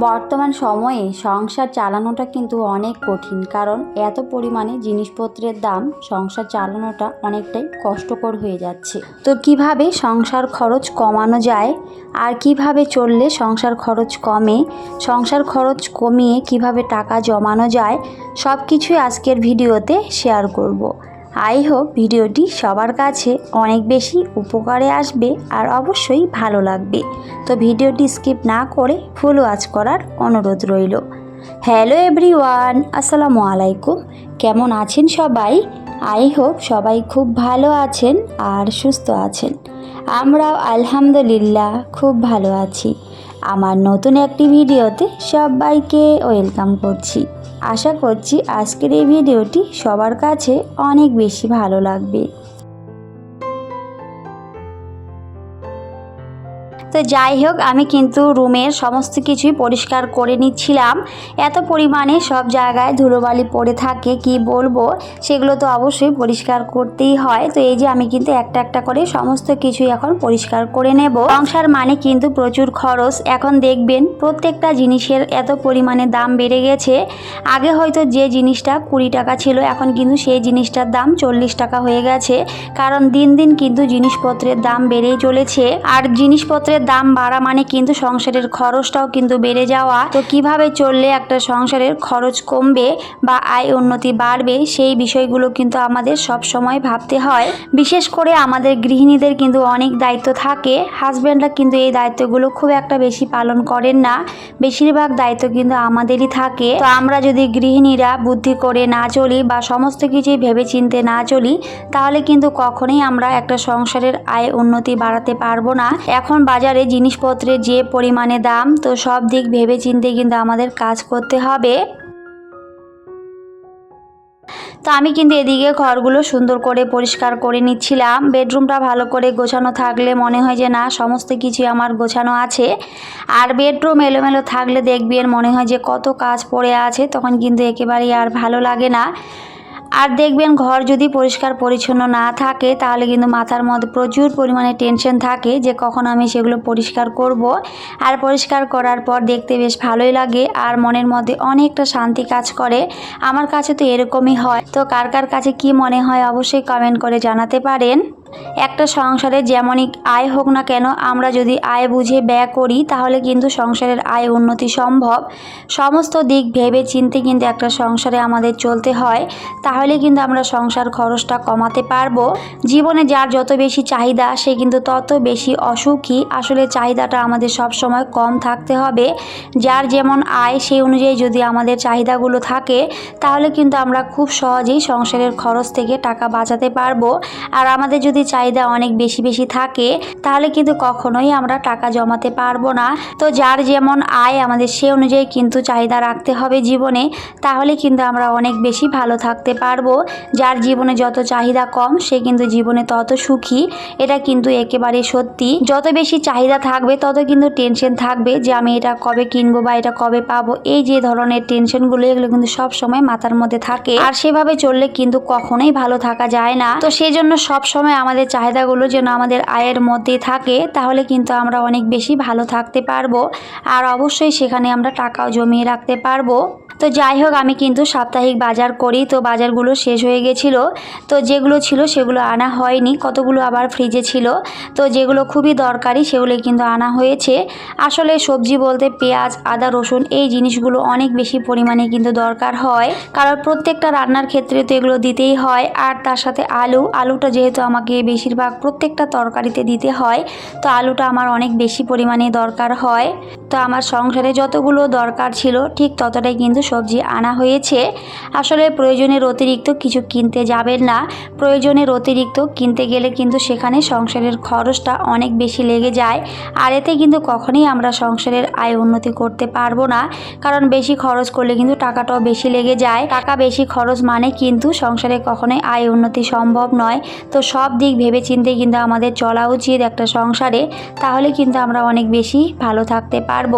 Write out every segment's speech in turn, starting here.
বর্তমান সময়ে সংসার চালানোটা কিন্তু অনেক কঠিন, কারণ এত পরিমাণে জিনিসপত্রের দাম সংসার চালানোটা অনেকটাই কষ্টকর হয়ে যাচ্ছে তো কীভাবে সংসার খরচ কমানো যায় আর কীভাবে চললে সংসার খরচ কমে, সংসার খরচ কমিয়ে কীভাবে টাকা জমানো যায় সব কিছুই আজকের ভিডিওতে শেয়ার করব। আই হোপ ভিডিওটি সবার কাছে অনেক বেশি উপকারে আসবে আর অবশ্যই ভালো লাগবে। তো ভিডিওটি স্কিপ না করে ফুল ওয়াচ করার অনুরোধ রইল। হ্যালো এভরিওয়ান, আসসালামু আলাইকুম। কেমন আছেন সবাই? আই হোপ সবাই খুব ভালো আছেন আর সুস্থ আছেন। আমরাও আলহামদুলিল্লাহ খুব ভালো আছি। আমার নতুন একটি ভিডিওতে সবাইকে ওয়েলকাম করছি। আশা করছি আজকের এই ভিডিওটি সবার কাছে অনেক বেশি ভালো লাগবে। তো যাই হোক, আমি কিন্তু রুমের সমস্ত কিছুই পরিষ্কার করে নিচ্ছিলাম। এত পরিমাণে সব জায়গায় ধুলোবালি পড়ে থাকে, কি বলব? সেগুলো তো অবশ্যই পরিষ্কার করতেই হয়। তো এই যে আমি কিন্তু একটা একটা করে সমস্ত কিছুই এখন পরিষ্কার করে নেব। সংসার মানে কিন্তু প্রচুর খরচ। এখন দেখবেন, প্রত্যেকটা জিনিসের এত পরিমাণে দাম বেড়ে গেছে। আগে হয়তো যে জিনিসটা কুড়ি টাকা ছিল, এখন কিন্তু সেই জিনিসটার দাম চল্লিশ টাকা হয়ে গেছে। কারণ দিন দিন কিন্তু জিনিসপত্রের দাম বেড়েই চলেছে। আর জিনিসপত্রের দাম বাড়া মানে কিন্তু সংসারের খরচটাও কিন্তু বেড়ে যাওয়া। তো কীভাবে চললে একটা সংসারের খরচ কমবে বা আয় উন্নতি বাড়বে সেই বিষয়গুলো কিন্তু আমাদের সব সময় ভাবতে হয়। বিশেষ করে আমাদের গৃহিণীদের কিন্তু অনেক দায়িত্ব থাকে। হাজব্যান্ডরা কিন্তু এই দায়িত্বগুলো খুব একটা বেশি পালন করেন না। বেশিরভাগ দায়িত্ব কিন্তু আমাদেরই থাকে। তো আমরা যদি গৃহিণীরা বুদ্ধি করে না চলি বা সমস্ত কিছুই ভেবে চিনতে না চলি, তাহলে কিন্তু কখনোই আমরা একটা সংসারের আয় উন্নতি বাড়াতে পারব না। এখন বাজারে জিনিসপত্রের যে পরিমাণে দাম, তো সব দিক ভেবে চিনতে কিন্তু আমাদের কাজ করতে হবে। তো আমি কিন্তু এদিকে ঘরগুলো সুন্দর করে পরিষ্কার করে নিচ্ছিলাম। বেডরুমটা ভালো করে গোছানো থাকলে মনে হয় যে, না, সমস্ত কিছু আমার গোছানো আছে। আর বেডরুম এলোমেলো থাকলে দেখবেন মনে হয় যে, কত কাজ পড়ে আছে, তখন কিন্তু একেবারেই আর ভালো লাগে না। আর দেখবেন ঘর যদি পরিষ্কার পরিচ্ছন্ন না থাকে, তাহলে কিন্তু মাথার মধ্যে প্রচুর পরিমাণে টেনশন থাকে যে কখন আমি সেগুলো পরিষ্কার করব। আর পরিষ্কার করার পর দেখতে বেশ ভালোই লাগে আর মনের মধ্যে অনেকটা শান্তি কাজ করে। আমার কাছে তো এরকমই হয়। তো কার কার কাছে কি মনে হয় অবশ্যই কমেন্ট করে জানাতে পারেন। একটা সংসারে যেমনই আয় হোক না কেন, আমরা যদি আয় বুঝে ব্যয় করি, তাহলে কিন্তু সংসারের আয় উন্নতি সম্ভব। সমস্ত দিক ভেবে চিনতে কিন্তু একটা সংসারে আমাদের চলতে হয়, তাহলে কিন্তু আমরা সংসার খরচটা কমাতে পারব। জীবনে যার যত বেশি চাহিদা, সে কিন্তু তত বেশি অসুখী। আসলে চাহিদাটা আমাদের সব সময় কম থাকতে হবে। যার যেমন আয়, সেই অনুযায়ী যদি আমাদের চাহিদাগুলো থাকে, তাহলে কিন্তু আমরা খুব সহজেই সংসারের খরচ থেকে টাকা বাঁচাতে পারব। আর আমাদের যদি চাহিদা অনেক বেশি বেশি থাকে, তাহলে কিন্তু কখনোই আমরা টাকা জমাতে পারব না। তো যার যেমন আয় আমাদের সে অনুযায়ী কিন্তু চাহিদা রাখতে হবে জীবনে, তাহলে কিন্তু আমরা অনেক বেশি ভালো থাকতে পারব। যার জীবনে যত চাহিদা কম, সে কিন্তু জীবনে তত সুখী। এটা কিন্তু একেবারে সত্যি। যত বেশি চাহিদা থাকবে, তত কিন্তু টেনশন থাকবে যে আমি এটা কবে কিনবো বা এটা কবে পাবো। এই যে ধরনের টেনশনগুলো, এগুলো কিন্তু সব সময় মাথার মধ্যে থাকে। আর সেভাবে চললে কিন্তু কখনোই ভালো থাকা যায় না। তো সেই জন্য সব সময় আমাদের চাহিদাগুলো যেন আমাদের আয়ের মধ্যে থাকে, তাহলে কিন্তু আমরা অনেক বেশি ভালো থাকতে পারব। আর অবশ্যই সেখানে আমরা টাকাও জমিয়ে রাখতে পারব। তো যাই হোক, আমি কিন্তু সাপ্তাহিক বাজার করি। তো বাজারগুলো শেষ হয়ে গেছিল। তো যেগুলো ছিল সেগুলো আনা হয়নি। কতগুলো আবার ফ্রিজে ছিল। তো যেগুলো খুবই দরকারি সেগুলো কিন্তু আনা হয়েছে। আসলে সবজি বলতে পেঁয়াজ, আদা, রসুন এই জিনিসগুলো অনেক বেশি পরিমাণে কিন্তু দরকার হয়। কারণ প্রত্যেকটা রান্নার ক্ষেত্রে তো এগুলো দিতেই হয়। আর তার সাথে আলু, আলুটা যেহেতু আমাকে বেশিরভাগ প্রত্যেকটা তরকারিতে দিতে হয়, তো আলুটা আমার অনেক বেশি পরিমাণে দরকার হয়। তো আমার সংসারে যতগুলো দরকার ছিল, ঠিক ততটাই কিন্তু সবজি আনা হয়েছে। আসলে প্রয়োজনের অতিরিক্ত কিছু কিনতে যাবেন না। প্রয়োজনের অতিরিক্ত কিনতে গেলে কিন্তু সেখানে সংসারের খরচটা অনেক বেশি লেগে যায়। আর এতে কিন্তু কখনোই আমরা সংসারের আয় উন্নতি করতে পারব না। কারণ বেশি খরচ করলে কিন্তু টাকাটাও বেশি লেগে যায়। টাকা বেশি খরচ মানে কিন্তু সংসারে কখনোই আয় উন্নতি সম্ভব নয়। তো সব দিক ভেবে চিনতে কিন্তু আমাদের চলা উচিত একটা সংসারে। তাহলে কিন্তু আমরা অনেক বেশি ভালো থাকতে পারব।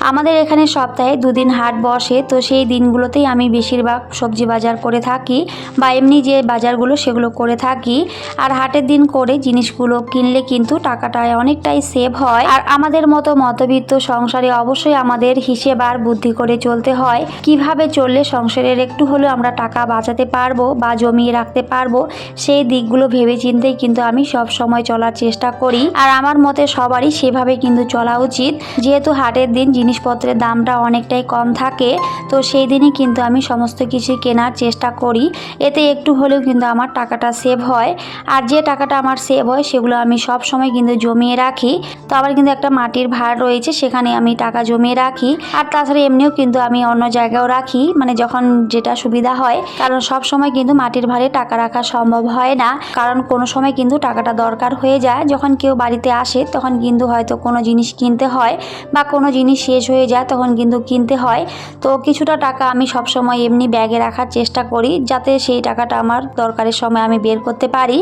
আমাদের এখানে সপ্তাহে দুদিন হাট বসে, তো সেই দিনগুলোতেই আমি বেশিরভাগ সবজি বাজার করে থাকি বা এমনি যে বাজারগুলো সেগুলো করে থাকি। আর হাটের দিন করে জিনিসগুলো কিনলে কিন্তু টাকাটায় অনেকটাই সেভ হয়। আর আমাদের মতো মধ্যবিত্ত সংসারে অবশ্যই আমাদের হিসেব আর বুদ্ধি করে চলতে হয়। কীভাবে চললে সংসারের একটু হলেও আমরা টাকা বাঁচাতে পারব বা জমিয়ে রাখতে পারব, সেই দিকগুলো ভেবে চিন্তেই কিন্তু আমি সব সময় চলার চেষ্টা করি। আর আমার মতে সবারই সেভাবে কিন্তু চলা উচিত। যেহেতু হাটের দিন জিনিসপত্রের দামটা অনেকটাই কম থাকে, তো সেই দিনই কিন্তু আমি সমস্ত কিছু কেনার চেষ্টা করি। এতে একটু হলেও কিন্তু আমার টাকাটা সেভ হয়। আর যে টাকাটা আমার সেভ হয়, সেগুলো আমি সব সময় কিন্তু জমিয়ে রাখি। তো আবার কিন্তু একটা মাটির ভাড় রয়েছে, সেখানে আমি টাকা জমিয়ে রাখি। আর তাছাড়া এমনিও কিন্তু আমি অন্য জায়গায়ও রাখি মানে যখন যেটা সুবিধা হয়। কারণ সব সময় কিন্তু মাটির ভাড়ে টাকা রাখা সম্ভব হয় না। কারণ কোনো সময় কিন্তু টাকাটা দরকার হয়ে যায়। যখন কেউ বাড়িতে আসে, তখন কিন্তু হয়তো কোনো জিনিস কিনতে হয় বা কোনো জিনিস শেষ হয়ে যায়, তখন কিন্তু কিনতে হয়। তো কিছুটা টাকা আমি সব সময় এমনি ব্যাগে রাখার চেষ্টা করি, যাতে সেই টাকাটা আমার দরকারের সময় আমি বের করতে পারি।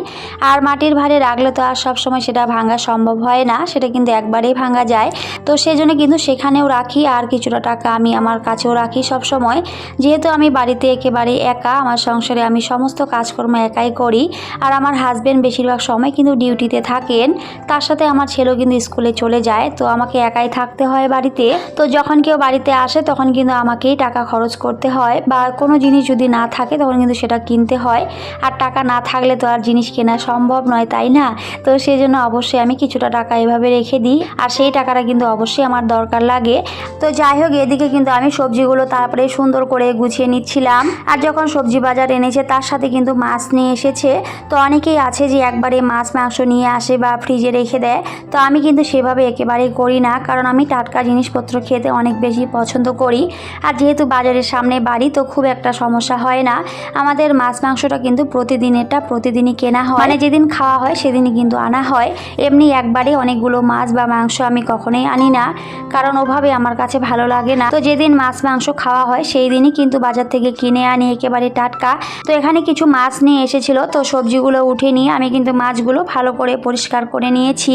আর মাটির ভাড়ে রাখলে তো আর সব সময় সেটা ভাঙা সম্ভব হয় না, সেটা কিন্তু একবারেই ভাঙা যায়। তো সেই জন্য কিন্তু সেখানেও রাখি, আর কিছুটা টাকা আমি আমার কাছেও রাখি সব সময় যেহেতু আমি বাড়িতে একেবারে একা, আমার সংসারে আমি সমস্ত কাজকর্ম একাই করি, আর আমার হাজবেন্ড বেশিরভাগ সময় কিন্তু ডিউটিতে থাকেন। তার সাথে আমার ছেলেও কিন্তু স্কুলে চলে যায়, তো আমাকে একাই থাকতে হয় বাড়িতে। তো যখন কেউ বাড়িতে আসে, তখন কিন্তু আমাকেই টাকা খরচ করতে হয় বা কোনো জিনিস যদি না থাকে, তখন কিন্তু সেটা কিনতে হয়। আর টাকা না থাকলে তো আর জিনিস কেনা সম্ভব নয়, তাই না? তো সেই জন্য অবশ্যই আমি কিছুটা টাকা এভাবে রেখে দিই। আর সেই টাকাটা কিন্তু অবশ্যই আমার দরকার লাগে। তো যাই হোক, এদিকে কিন্তু আমি সবজিগুলো তারপরে সুন্দর করে গুছিয়ে নিচ্ছিলাম। আর যখন সবজি বাজার এনেছে, তার সাথে কিন্তু মাছ নিয়ে এসেছে। তো অনেকেই আছে যে একবারে মাছ, মাংস নিয়ে আসে বা ফ্রিজে রেখে দেয়। তো আমি কিন্তু সেভাবে একেবারেই করি না। কারণ আমি টাটকা জিনিসপত্র খেতে অনেক বেশি পছন্দ করি। আর যেহেতু বাজারের সামনে বাড়ি, তো খুব একটা সমস্যা হয় না। আমাদের মাছ মাংসটা কিন্তু প্রতিদিনেরটা প্রতিদিনই কেনা হয়। মানে যেদিন খাওয়া হয়, সেদিনই কিন্তু আনা হয়। এমনি একবারে অনেকগুলো মাছ বা মাংস আমি কখনোই আনি না, কারণ ওভাবে আমার কাছে ভালো লাগে না। তো যেদিন মাছ মাংস খাওয়া হয়, সেই দিনই কিন্তু বাজার থেকে কিনে আনি একেবারে টাটকা। তো এখানে কিছু মাছ নিয়ে এসেছিল, তো সবজিগুলো উঠে নিয়ে আমি কিন্তু মাছগুলো ভালো করে পরিষ্কার করে নিয়েছি।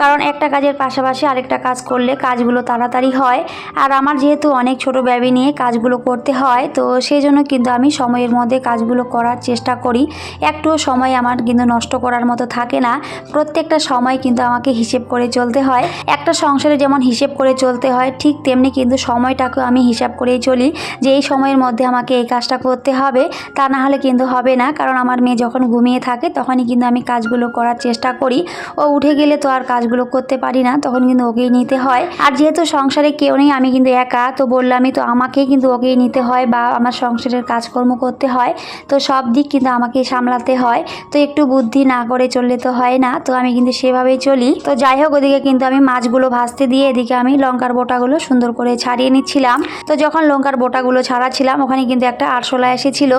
কারণ একটা কাজের পাশাপাশি আরেকটা কাজ করলে কাজগুলো তাড়াতাড়ি হয়। আর আমার যেহেতু অনেক ছোট ব্যবি নিয়ে কাজগুলো করতে হয়, তো সেই জন্য কিন্তু আমি সময়ের মধ্যে কাজগুলো করার চেষ্টা করি। একটুও সময় আমার কিন্তু নষ্ট করার মতো থাকে না। প্রত্যেকটা সময় কিন্তু আমাকে হিসেব করে চলতে হয়। একটা সংসারে যেমন হিসেব করে চলতে হয়, ঠিক তেমনি কিন্তু সময়টাকেও আমি হিসাব করেই চলি যে এই সময়ের মধ্যে আমাকে এই কাজটা করতে হবে। তা না হলে কিন্তু হবে না, কারণ আমার মেয়ে যখন ঘুমিয়ে থাকে তখনই কিন্তু আমি কাজগুলো করার চেষ্টা করি। ও উঠে গেলে তো আর কাজগুলো করতে পারি না, তখন কিন্তু ওকেই নিতে হয়। আর যেহেতু সংসারে কেউ নেই, আমি কিন্তু একা, তো বললামই তো আমাকেই কিন্তু ওকেই নিতে হয় বা আমার সংসারের কাজকর্ম করতে হয়। তো সব দিক কিন্তু আমাকে সামলাতে হয়। তো একটু বুদ্ধি না করে চললে তো হয় না, তো আমি কিন্তু সেভাবেই চলি। তো যাই হোক, ওদিকে কিন্তু আমি মাছগুলো ভাজতে দিয়ে এদিকে আমি লঙ্কার বোটাগুলো সুন্দর করে ছাড়িয়ে নিচ্ছিলাম। তো যখন লঙ্কার বোটাগুলো ছাড়াচ্ছিলাম, ওখানে কিন্তু একটা আরশোলা এসেছিল।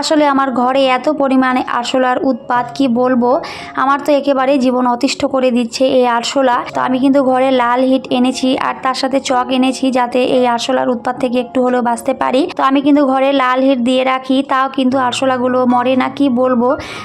আসলে আমার ঘরে এত পরিমাণে আরশোলার উৎপাত, কি বলব? আমার তো একেবারে জীবন অতিষ্ঠ করে দিচ্ছে। এই আরশোলা। তো আমি কিন্তু ঘরে লাল হিট এনেছি আর তার সাথে চক এনেছি যাতে এই আরশোলার উৎপাত থেকে একটু হলেও বাঁচতে পারি। তো আমি কিন্তু ঘরে লাল হিট দিয়ে রাখি, তাও কিন্তু আরশোলাগুলো মরে না, কি বলব?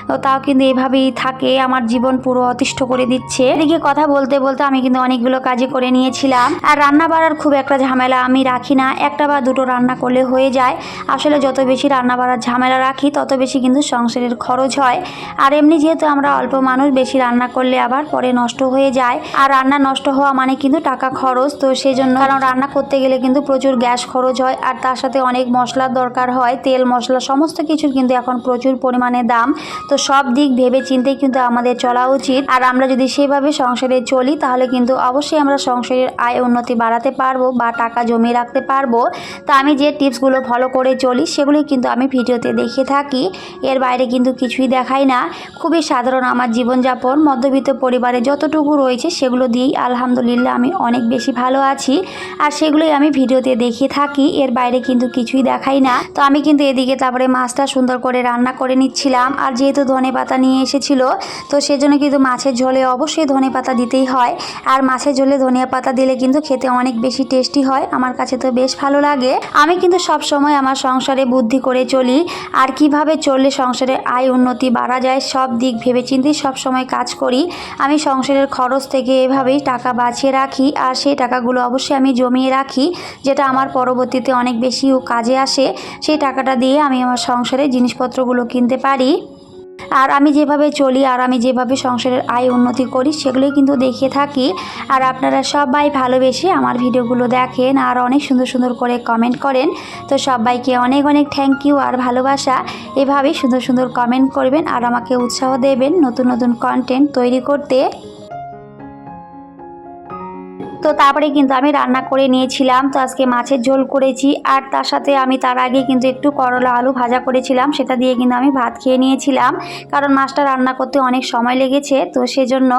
তো তাও কিন্তু এভাবেই থাকে, আমার জীবন পুরো অতিষ্ঠ করে দিচ্ছে। এদিকে কথা বলতে বলতে আমি কিন্তু অনেকগুলো কাজই করে নিয়েছিলাম। আর রান্না বাড়ার খুব একটা ঝামেলা আমি রাখি না, একটা বা দুটো রান্না করলে হয়ে যায়। আসলে যত বেশি রান্না বাড়ার ঝামেলা রাখি, তত বেশি কিন্তু সংসারের খরচ হয়। আর এমনি যেহেতু আমরা অল্প মানুষ, বেশি রান্না করলে আবার পরে নষ্ট হয়ে যায়। আর রান্না নষ্ট হওয়া মানে কিন্তু টাকা খরচ। তো সেই জন্য কারণ রান্না করতে গেলে কিন্তু প্রচুর গ্যাস খরচ হয়। আর তার সাথে অনেক মশলার দরকার হয়। তেল, মশলা সমস্ত কিছুর কিন্তু এখন প্রচুর পরিমাণে দাম। তো সব দিক ভেবে চিন্তেই কিন্তু আমাদের চলা উচিত। আর আমরা যদি সেভাবে সংসারে চলি, তাহলে কিন্তু অবশ্যই আমরা সংসারের আয় উন্নতি বাড়াতে পারব বা টাকা জমিয়ে রাখতে পারব। তা আমি যে টিপসগুলো ফলো করে চলি সেগুলি কিন্তু আমি ভিডিওতে দেখে থাকি। এর বাইরে কিন্তু কিছুই দেখাই না। খুবই সাধারণ আমার জীবনযাপন। মধ্যবিত্ত পরিবারে যতটুকু রয়েছে, সেগুলো দিয়েই আলহামদুলিল্লাহ আমি অনেক বেশি ভালো আছি। আর সেগুলোই আমি ভিডিওতে দেখিয়ে থাকি, এর বাইরে কিন্তু কিছুই দেখাই না। তো আমি কিন্তু এদিকে তারপরে মাছটা সুন্দর করে রান্না করে নিচ্ছিলাম। আর যেহেতু ধনে পাতা নিয়ে এসেছিল, তো সেজন্য কিন্তু মাছের ঝোলে অবশ্যই ধনে পাতা দিতেই হয়। আর মাছের ঝোলে ধনিয়া পাতা দিলে কিন্তু খেতে অনেক বেশি টেস্টি হয়, আমার কাছে তো বেশ ভালো লাগে। আমি কিন্তু সব সময় আমার সংসারে বুদ্ধি করে চলি, আর কীভাবে চললে সংসারে আয় উন্নতি বাড়া যায় সব দিক ভেবেচিন্তেই সব সময় কাজ করি। আমি সংসারের খরচ থেকে এভাবেই টাকা বাঁচিয়ে রাখি, আর সেই টাকাগুলো অবশ্যই আমি জমিয়ে রাখি, যেটা আমার পরবর্তীতে অনেক বেশি কাজে আসে। সেই টাকাটা দিয়ে আমি আমার সংসারে জিনিসপত্রগুলো কিনতে পারি। আর আমি যেভাবে চলি, আর আমি যেভাবে সংসারের আয় উন্নতি করি, সেগুলোই কিন্তু দেখে থাকি। আর আপনারা সবাই ভালোবেসে আমার ভিডিওগুলো দেখেন, আর অনেক সুন্দর সুন্দর করে কমেন্ট করেন। তো সবাইকে অনেক অনেক থ্যাংক ইউ আর ভালোবাসা। এভাবেই সুন্দর সুন্দর কমেন্ট করবেন আর আমাকে উৎসাহ দেবেন নতুন নতুন কন্টেন্ট তৈরি করতে। তো তারপরে কিন্তু আমি রান্না করে নিয়েছিলাম। তো আজকে মাছের ঝোল করেছি আর তার সাথে আমি তার আগে কিন্তু একটু করলা আলু ভাজা করেছিলাম। সেটা দিয়ে কিন্তু আমি ভাত খেয়ে নিয়েছিলাম। কারণ মাছটা রান্না করতে অনেক সময় লেগেছে, তো সেজন্য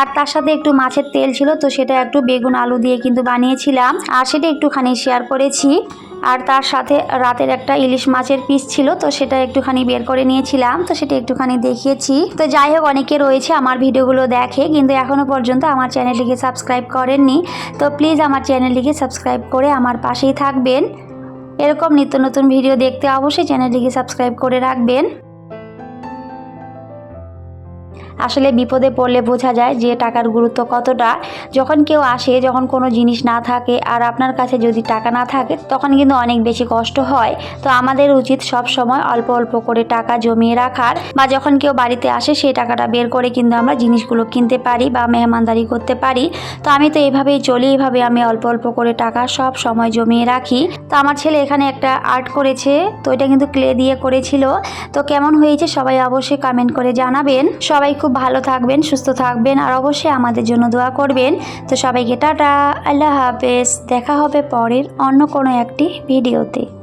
আর তার সাথে একটু মাছের তেল ছিল, তো সেটা একটু বেগুন আলু দিয়ে কিন্তু বানিয়েছিলাম। আর সেটা একটুখানি শেয়ার করেছি। আর তার সাথে রাতের একটা ইলিশ মাছের পিস ছিল, তো সেটা একটুখানি বের করে নিয়েছিলাম, তো সেটা একটুখানি দেখিয়েছি। তো যাই হোক, অনেকে রয়েছে, আমার ভিডিওগুলো দেখে, কিন্তু এখনও পর্যন্ত আমার চ্যানেলটিকে সাবস্ক্রাইব করেননি। তো প্লিজ আমার চ্যানেলটিকে সাবস্ক্রাইব করে আমার পাশেই থাকবেন। এরকম নিত্য নতুন ভিডিও দেখতে অবশ্যই চ্যানেলটিকে সাবস্ক্রাইব করে রাখবেন। আসলে বিপদে পড়লে বোঝা যায় যে টাকার গুরুত্ব কতটা। যখন কেউ আসে, যখন কোনো জিনিস না থাকে আর আপনার কাছে যদি টাকা না থাকে, তখন কিন্তু অনেক বেশি কষ্ট হয়। তো আমাদের উচিত সব সময় অল্প অল্প করে টাকা জমিয়ে রাখার বা যখন কেউ বাড়িতে আসে, সেই টাকাটা বের করে কিন্তু আমরা জিনিসগুলো কিনতে পারি বা মেহমানদারি করতে পারি। তো আমি তো এভাবেই চলি, এভাবে আমি অল্প অল্প করে টাকা সব সময় জমিয়ে রাখি। তো আমার ছেলে এখানে একটা আর্ট করেছে, তো এটা কিন্তু ক্লে দিয়ে করেছিল। তো কেমন হয়েছে সবাই অবশ্যই কমেন্ট করে জানাবেন। সবাই খুব ভালো থাকবেন, সুস্থ থাকবেন আর অবশ্যই আমাদের জন্য দোয়া করবেন। তো সবাইকে টাটা, আল্লাহ হাফেজ। দেখা হবে পরের অন্য কোনো একটি ভিডিওতে।